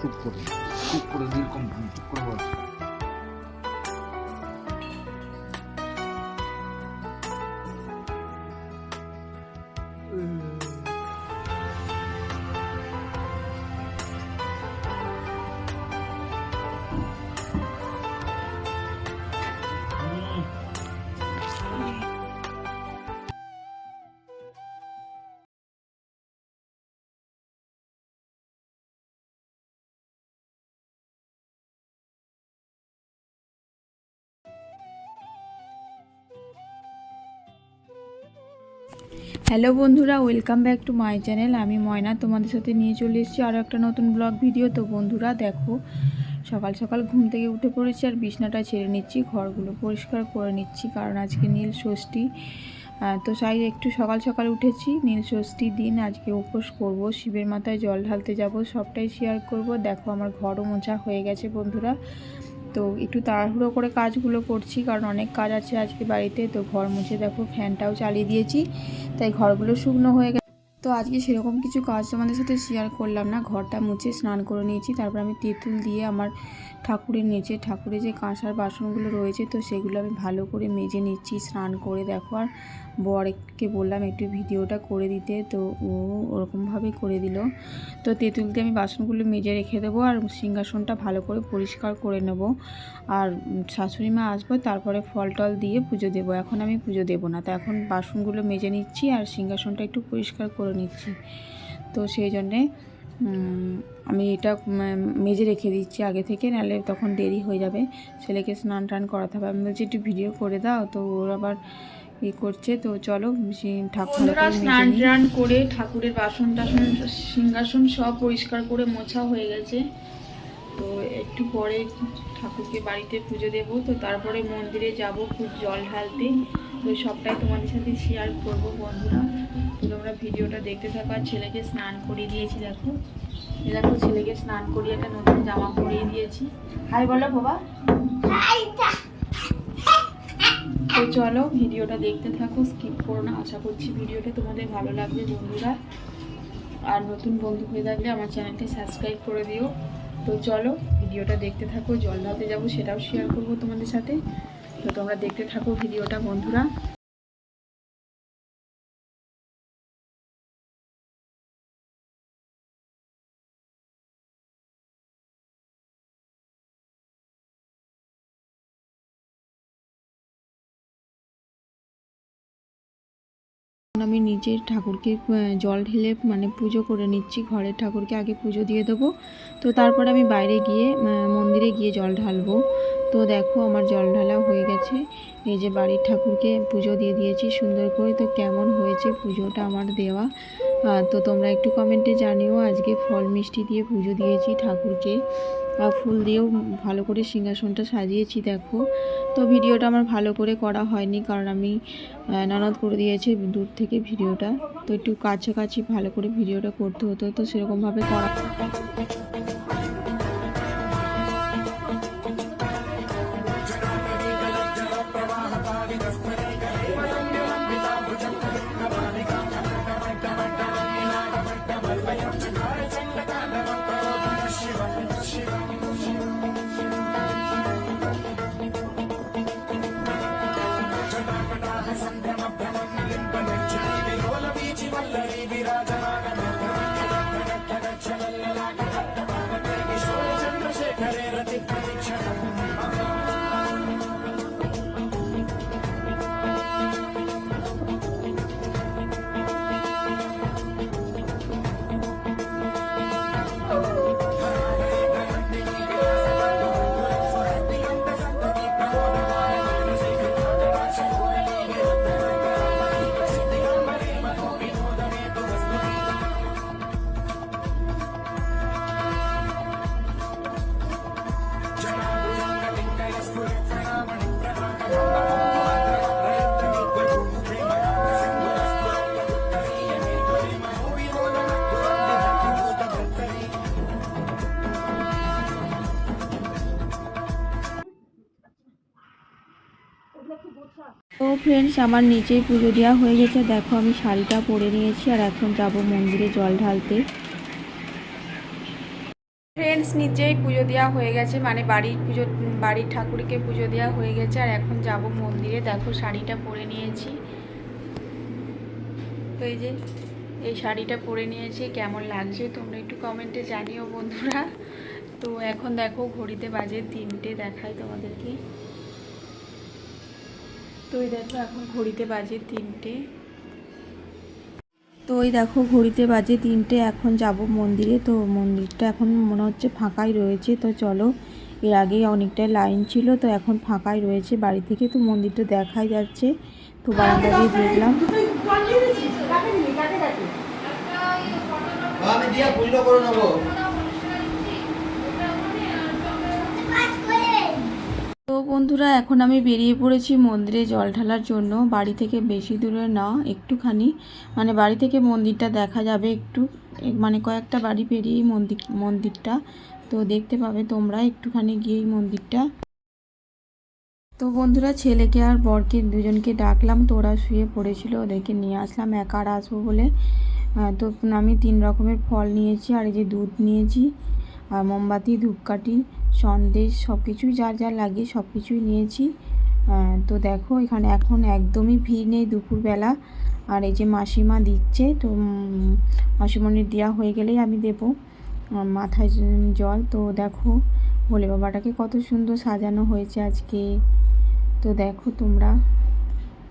চুপ করে চুপ করে নীলকম চুপ করে হ্যালো বন্ধুরা, welcome back to my channel. আমি ময়না, তোমাদের সাথে নিয়ে চলে এসেছি আরও একটা নতুন ব্লগ ভিডিও। তো বন্ধুরা, দেখো, সকাল সকাল ঘুম থেকে উঠে পড়েছি আর বিছনাটা ছেড়ে নিচ্ছি, ঘরগুলো পরিষ্কার করে নিচ্ছি, কারণ আজকে নীল ষষ্ঠী। তো তাই একটু সকাল সকাল উঠেছি, নীল ষষ্ঠীর দিন, আজকে উপোস করব, শিবের মাথায় জল ঢালতে যাব, সবটাই শেয়ার করব। দেখো, আমার ঘরও মোছা হয়ে গেছে বন্ধুরা। তো একটু তাড়াহুড়ো করে কাজগুলো করছি, কারণ অনেক কাজ আছে আজকে বাড়িতে। তো ঘর মুছে দেখো, ফ্যানটাও চালিয়ে দিয়েছি, তাই ঘরগুলো শুকনো হয়ে গেছে। তো আজকে সেরকম কিছু কাজ তোমাদের সাথে শেয়ার করলাম না, ঘরটা মুছে স্নান করে নিয়েছি, তারপর আমি তেঁতুল দিয়ে আমার ঠাকুরের নিচে। ঠাকুরের যে কাঁসার বাসনগুলো রয়েছে, তো সেগুলো আমি ভালো করে মেজে নিচ্ছি, স্নান করে দেখো। আর বরকে বললাম একটু ভিডিওটা করে দিতে, তো ও ওরকমভাবেই করে দিল। তো তেঁতুল দিয়ে আমি বাসনগুলো মেজে রেখে দেবো আর সিংহাসনটা ভালো করে পরিষ্কার করে নেব। আর শাশুড়ি মা আসব, তারপরে ফল টল দিয়ে পুজো দেবো। এখন আমি পুজো দেবো না, তো এখন বাসনগুলো মেজে নিচ্ছি আর সিংহাসনটা একটু পরিষ্কার করে নিচ্ছি। তো সেই জন্যে আমি এটা মেজে রেখে দিচ্ছি আগে থেকে নাহলে তখন দেরি হয়ে যাবে। ছেলেকে স্নান টান করাতে হবে। আমি বলছি একটু ভিডিও করে দাও। তো ওর আবার ই করছে। তো চলো ঠাকুর স্নান টান করে ঠাকুরের বাসন টাসন সিংহাসন সব পরিষ্কার করে মোছা হয়ে গেছে। তো একটু পরে ঠাকুরকে বাড়িতে পুজো দেব। তো তারপরে মন্দিরে যাব খুব জল ঢালতে। তো সবটাই তোমাদের সাথে শেয়ার করব বন্ধুরা। তোমরা ভিডিওটা দেখতে থাকো, আর ছেলেকে স্নান করিয়ে দিয়েছি দেখো। দেখো, ছেলেকে স্নান করিয়ে একটা নতুন জামা পরিয়ে দিয়েছি। হাই, বলো বাবা। তো চলো, ভিডিওটা দেখতে থাকো স্কিপ করো না, আশা করছি ভিডিওটা তোমাদের ভালো লাগবে বন্ধুরা। আর নতুন বন্ধু হয়ে থাকলে আমার চ্যানেলটি সাবস্ক্রাইব করে দিও। তো চলো, ভিডিওটা দেখতে থাকো, জল ঢালতে যাব, সেটাও শেয়ার করব তোমাদের সাথে। তো তোমরা দেখতে থাকো ভিডিওটা, বন্ধুরা। আমি নিজের ঠাকুরকে জল ঢেলে মানে পুজো করে নিচ্ছি, ঘরের ঠাকুরকে আগে পুজো দিয়ে দেবো। তো তারপরে আমি বাইরে গিয়ে মন্দিরে গিয়ে জল ঢালবো। তো দেখো আমার জল ঢালা হয়ে গেছে। এই যে বাড়ির ঠাকুরকে পুজো দিয়ে দিয়েছি সুন্দর করে। তো কেমন হয়েছে পুজোটা আমার দেওয়া? তো তোমরা একটু কমেন্টে জানিও। আজকে ফল মিষ্টি দিয়ে পুজো দিয়েছি ঠাকুরকে। ফুল দিয়েও ভালো করে সিংহাসনটা সাজিয়েছি, দেখো। তো ভিডিওটা আমার ভালো করে করা হয়নি, কারণ আমি ননদ করে দিয়েছি দূর থেকে ভিডিওটা। তো একটু কাছাকাছি ভালো করে ভিডিওটা করতে হতো, তো সেরকমভাবে করা তো ফ্রেন্ডস আমার নিচেই পুজো দেওয়া হয়ে গেছে। দেখো, আমি শাড়িটা পরে নিয়েছি আর এখন যাব মন্দিরে জল ঢালতে। ফ্রেন্ডস নিচেই পুজো দেওয়া হয়ে গেছে। মানে বাড়ির পুজো, বাড়ির ঠাকুরকে পুজো দেওয়া হয়ে গেছে আর এখন যাব মন্দিরে। দেখো, শাড়িটা পরে নিয়েছি। তো এই যে, এই শাড়িটা পরে নিয়েছি। কেমন লাগছে তোমরা একটু কমেন্টে জানিও বন্ধুরা। তো এখন দেখো, ঘড়িতে বাজে তিনটে দেখায় তোমাদেরকে। তো এই দেখো এখন ঘড়িতে বাজে তিনটে। তো ওই দেখো ঘড়িতে বাজে তিনটে এখন যাব মন্দিরে। তো মন্দিরটা এখন মনে হচ্ছে ফাঁকাই রয়েছে। তো চলো এর আগেই অনেকটাই লাইন ছিল তো এখন ফাঁকাই রয়েছে বাড়ি থেকে। তো মন্দিরটা দেখাই যাচ্ছে। তো বারান্দা দিয়ে দেখলাম। আমি দিয়া পুজো করে নেব। বন্ধুরা, এখন আমি বেরিয়ে পড়েছি মন্দিরে জল ঢালার জন্য। বাড়ি থেকে বেশি দূরে না, একটুখানি। মানে বাড়ি থেকে মন্দিরটা দেখা যাবে একটু। মানে কয়েকটা বাড়ি পেরিয়েই মন্দির, মন্দিরটা। তো দেখতে পাবে তোমরা একটুখানি গিয়েই মন্দিরটা। তো বন্ধুরা, ছেলেকে আর বরকে দুজনকে ডাকলাম। তো ওরা শুয়ে পড়েছিল, ওদেরকে নিয়ে আসলাম। একা আর আসব বলে। তো আমি তিন রকমের ফল নিয়েছি। আর এই যে দুধ নিয়েছি, আর মোমবাতি, ধূপকাঠি। সন্দেশ সব কিছুই যার যা লাগে সব কিছুই নিয়েছি তো দেখো, এখানে এখন একদমই ভিড় নেই দুপুরবেলা। আর এই যে মাসিমা দিচ্ছে, তো মাসিমণির দেওয়া হয়ে গেলেই আমি দেবো মাথায় জল। তো দেখো, ভোলে বাবাটাকে কত সুন্দর সাজানো হয়েছে আজকে। তো দেখো তোমরা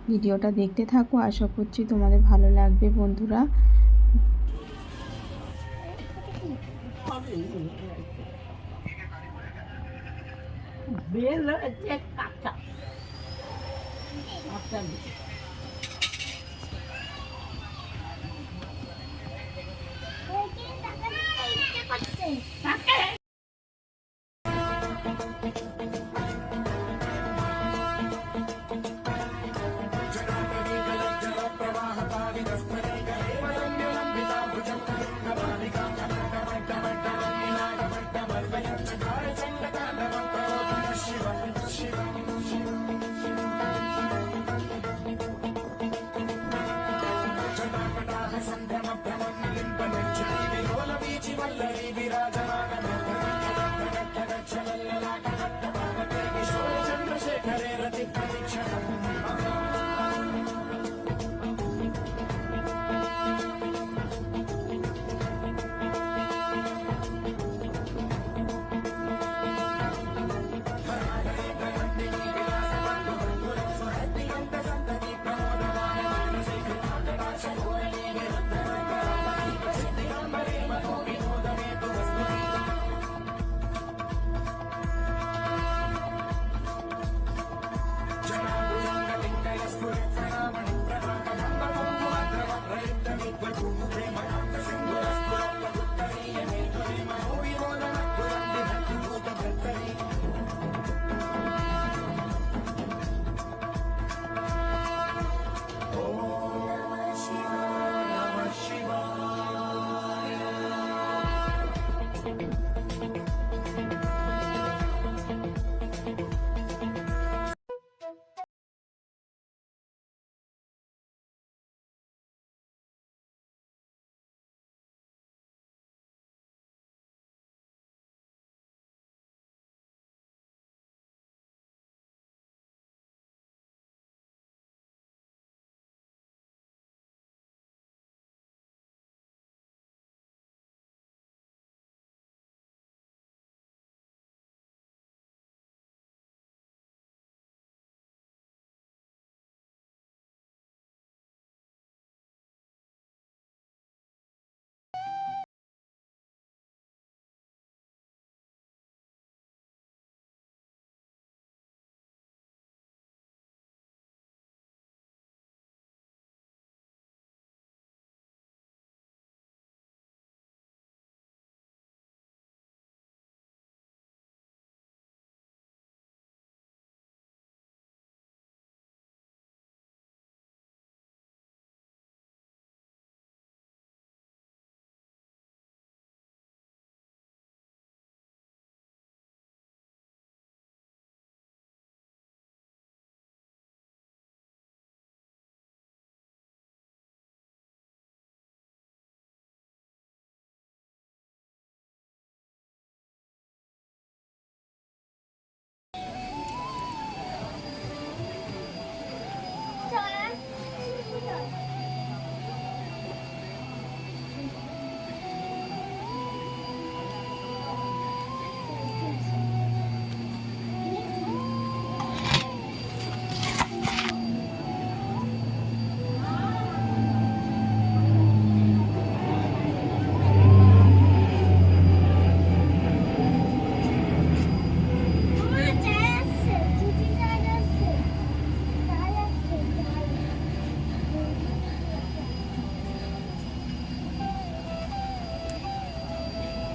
ভিডিওটা দেখতে থাকো, আশা করছি তোমাদের ভালো লাগবে বন্ধুরা। 别人家 adalah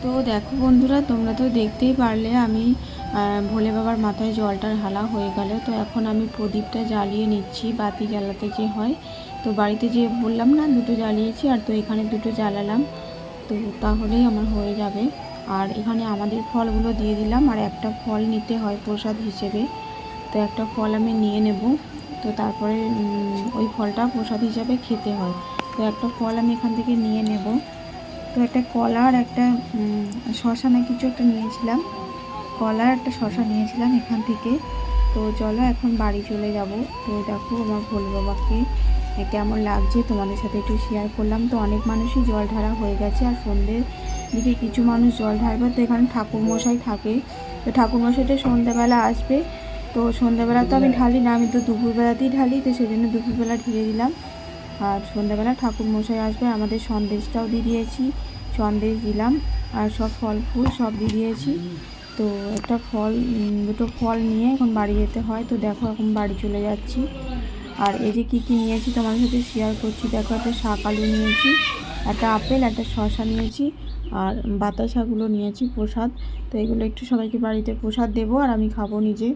তো দেখো বন্ধুরা, তোমরা তো দেখতেই পারলে আমি ভোলে বাবার মাথায় জলটা ঢালা হয়ে গেল। তো এখন আমি প্রদীপটা জ্বালিয়ে নিচ্ছি, বাতি জ্বালাতে যে হয়। তো বাড়িতে যে বললাম না, দুটো জ্বালিয়েছি আর তো এখানে দুটো জ্বালালাম। তো তাহলেই আমার হয়ে যাবে। আর এখানে আমাদের ফলগুলো দিয়ে দিলাম, আর একটা ফল নিতে হয় প্রসাদ হিসেবে। তো একটা ফল আমি নিয়ে নেব। তো তারপরে ওই ফলটা প্রসাদ হিসাবে খেতে হয়। তো একটা ফল আমি এখান থেকে নিয়ে নেব। তো একটা কলা আর একটা শশা না কিছু একটা নিয়েছিলাম। কলা আর একটা শশা নিয়েছিলাম এখান থেকে। তো চলো এখন বাড়ি চলে যাব। তো দেখো আমার ভোলে বাবাকে কেমন লাগছে তোমাদের সাথে একটু শেয়ার করলাম। তো অনেক মানুষই জল ঢালা হয়ে গেছে আর সন্ধ্যের দিকে কিছু মানুষ জল ঢালবে। তো এখানে ঠাকুরমশাই থাকে। তো ঠাকুরমশাইটা সন্ধ্যেবেলা আসবে। তো সন্ধ্যেবেলা তো আমি ঢালি না, আমি তো দুপুরবেলাতেই ঢালি। তো সেই জন্য দুপুরবেলা ঢেলে দিলাম। আর সন্ধ্যাবেলা ঠাকুর মশাই আসবে, আমাদের সন্দেশটাও দিয়ে দিয়েছি, সন্দেশ দিলাম, আর সব ফল ফুল সব দিয়ে দিয়েছি। তো একটা ফল দুটো ফল নিয়ে এখন বাড়ি যেতে হয়, তো দেখো এখন বাড়ি চলে যাচ্ছি। আর এই যে কী কী নিয়েছি তোমাদের সাথে শেয়ার করছি, দেখো একটা শাক আলু নিয়েছি, একটা আপেল, একটা শসা নিয়েছি, আর বাতাসাগুলো নিয়েছি প্রসাদ। তো এগুলো একটু সবাইকে বাড়িতে প্রসাদ দেবো আর আমি খাব নিজে।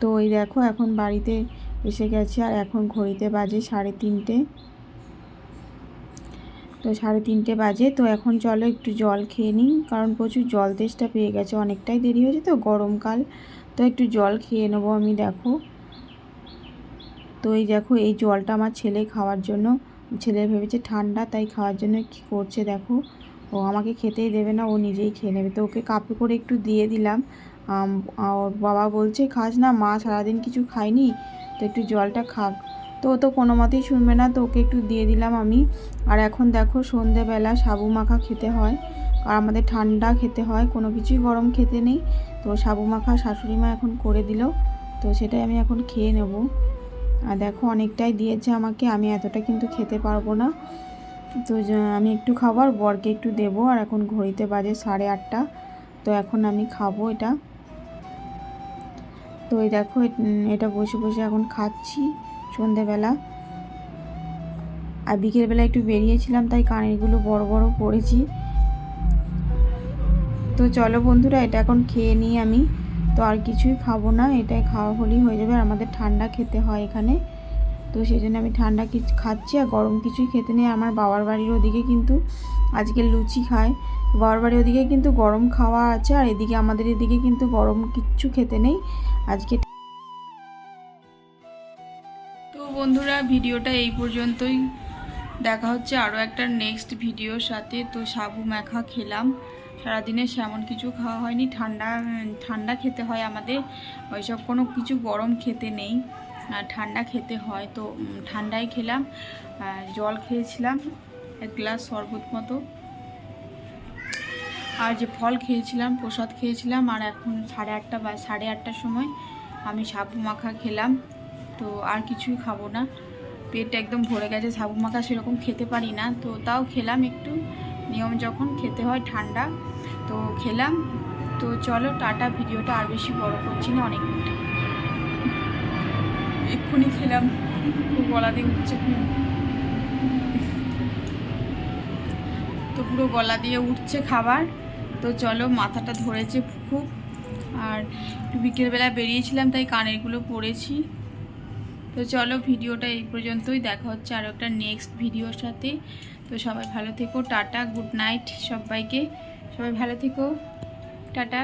তো এই দেখো এখন বাড়িতে এসে গেছে আর এখন ঘড়িতে বাজে সাড়ে তিনটে। তো সাড়ে তিনটে বাজে, তো এখন চলো একটু জল খেয়ে নিই, কারণ প্রচুর জল তেষ্টা পেয়ে গেছে, অনেকটাই দেরি হয়েছে তো গরমকাল তো একটু জল খেয়ে নেব আমি, দেখো। তো এই দেখো, এই জলটা আমার ছেলে খাওয়ার জন্য, ছেলে ভেবেছে ঠান্ডা, তাই খাওয়ার জন্য কি করছে, দেখো। ও আমাকে খেতেই দেবে না, ও নিজেই খেয়ে নেবে। তো ওকে কাপে করে একটু দিয়ে দিলাম ওর বাবা বলছে, খাস না, মা সারাদিন কিছু খায়নি, তো একটু জলটা খাক। তো ও তো কোনো মতেই শুনবে না, তো ওকে একটু দিয়ে দিলাম আমি। আর এখন দেখো, সন্ধেবেলা সাবু মাখা খেতে হয়, আর আমাদের ঠান্ডা খেতে হয়, কোনো কিছুই গরম খেতে নেই। তো সাবু মাখা শাশুড়ি মা এখন করে দিল, তো সেটাই আমি এখন খেয়ে নেব। আর দেখো, অনেকটাই দিয়েছে আমাকে, আমি এতটা কিন্তু খেতে পারব না। তো আমি একটু খাবার বরকে একটু দেবো, আর এখন ঘড়িতে বাজে সাড়ে আটটা, তো এখন আমি খাব এটা। তো এই দেখো, এটা বসে বসে এখন খাচ্ছি সন্ধেবেলা। আর বিকেলবেলা একটু বেরিয়েছিলাম, তাই কানেরগুলো বড় বড় পড়েছি। তো চলো বন্ধুরা, এটা এখন খেয়ে নিই আমি। তো আর কিছুই খাব না, এটাই খাওয়া হলেই হয়ে যাবে। আর আমাদের ঠান্ডা খেতে হয় এখানে। তো সেই জন্য আমি ঠান্ডা কিছু খাচ্ছি আর গরম কিছুই খেতে নেই। আমার বাবার বাড়ির ওদিকে কিন্তু আজকে লুচি খায়। বাবার বাড়ির ওদিকে কিন্তু গরম খাওয়া আছে আর এদিকে আমাদের এদিকে কিন্তু গরম কিচ্ছু খেতে নেই। আজকে তো বন্ধুরা, ভিডিওটা এই পর্যন্তই। দেখা হচ্ছে আরও একটা নেক্সট ভিডিওর সাথে। তো সাবু মাখা খেলাম। সারাদিনে সেমন কিছু খাওয়া হয়নি। ঠান্ডা ঠান্ডা খেতে হয় আমাদের। ওইসব কোনো কিছু গরম খেতে নেই। ঠান্ডা খেতে হয়। তো ঠান্ডাই খেলাম। জল খেয়েছিলাম, এক গ্লাস শরবত মতো। আর যে ফল খেয়েছিলাম, প্রসাদ খেয়েছিলাম, আর এখন সাড়ে আটটা বা, সাড়ে আটটার সময় আমি সাবু মাখা খেলাম। তো, আর কিছুই খাব না। পেট একদম ভরে গেছে, সাবু মাখা সেরকম খেতে পারি না। তো, তাও খেলাম একটু। নিয়ম যখন খেতে হয় ঠান্ডা। তো, খেলাম। তো, চলো টাটা, ভিডিওটা আর বেশি বড় করছি না, অনেক। এক্ষুনি খেলাম। খুব গলা দিয়ে উঠছে খুব। তো পুরো গলা দিয়ে উঠছে খাবার। তো চলো মাথাটা ধরেছে খুব। আর একটু বিকেলবেলা বেরিয়েছিলাম, তাই কানেরগুলো পরেছি তো চলো ভিডিওটা এই পর্যন্তই। দেখা হচ্ছে আরও একটা নেক্সট ভিডিওর সাথে। তো সবাই ভালো থেকো, টাটা গুড নাইট সবাইকে। সবাই ভালো থেকো, টাটা।